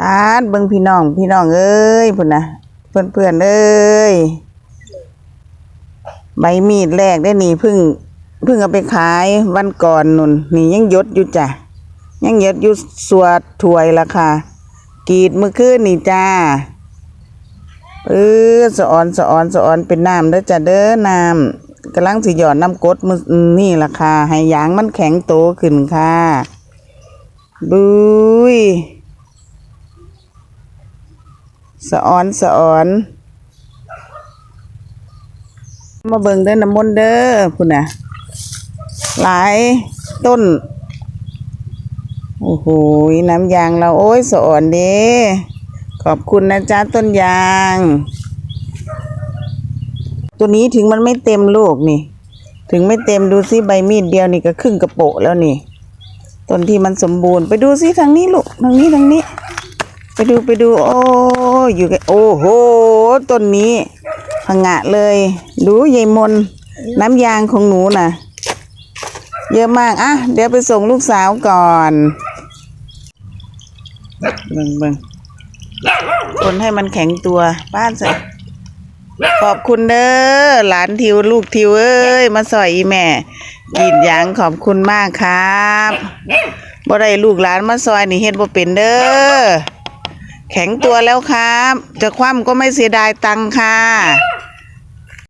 ปาดเบิ่งพี่น้อง พี่น้องเอ้ยพุ่นนะเพื่อนเพื่อนเอ้ยใบมีดแรกได้นี่พึ่งพึ่งเอาไปขายวันก่อนนุ่นนี่ยังยดอยู่จ้ะยังยดอยู่สวดถวยละค่ะกรีดมือคืนนี่จ้าเออสะออนสะออนสะออนเป็นน้ำเด้อจ้ะเด้อน้ำกำลังสิหยอดน้ำกดมือนี่ละค่ะให้ยางมันแข็งโตขึ้นค่ะบุย สะออนสะออน มาเบิ่งเด้อน้ำมนต์เด้อพุ่นน่ะ หลายต้น โอ้โหน้ำยางเราโอ้ยสะออนเด้ขอบคุณนะจ๊ะต้นยาง ตัวนี้ถึงมันไม่เต็มลูกนี่ ถึงไม่เต็มดูซิใบมีดเดียวนี่ก็ครึ่งกระโปะแล้วนี่ ต้นที่มันสมบูรณ์ไปดูซิทางนี้ลูกทางนี้ทางนี้ ดูไปดู โอ้อยู่กันโอ้โหต้นนี้พังงะเลย ดูยายมน น้ำยางของหนูน่ะ เยอะมากอะเดี๋ยวไปส่งลูกสาวก่อนเบิ่งเบิ่งคนให้มันแข็งตัวบ้านใส่ขอบคุณเด้อหลานทิวลูกทิวเอ้ย มาสอยอีแม่กรีดยางขอบคุณมากครับบ่ได้ลูกหลานมาซอยนี่เฮ็ดบ่เป็นเด้อ ข็งตัวแล้วครับ จะคว่ำก็ไม่เสียดายตังค่ะ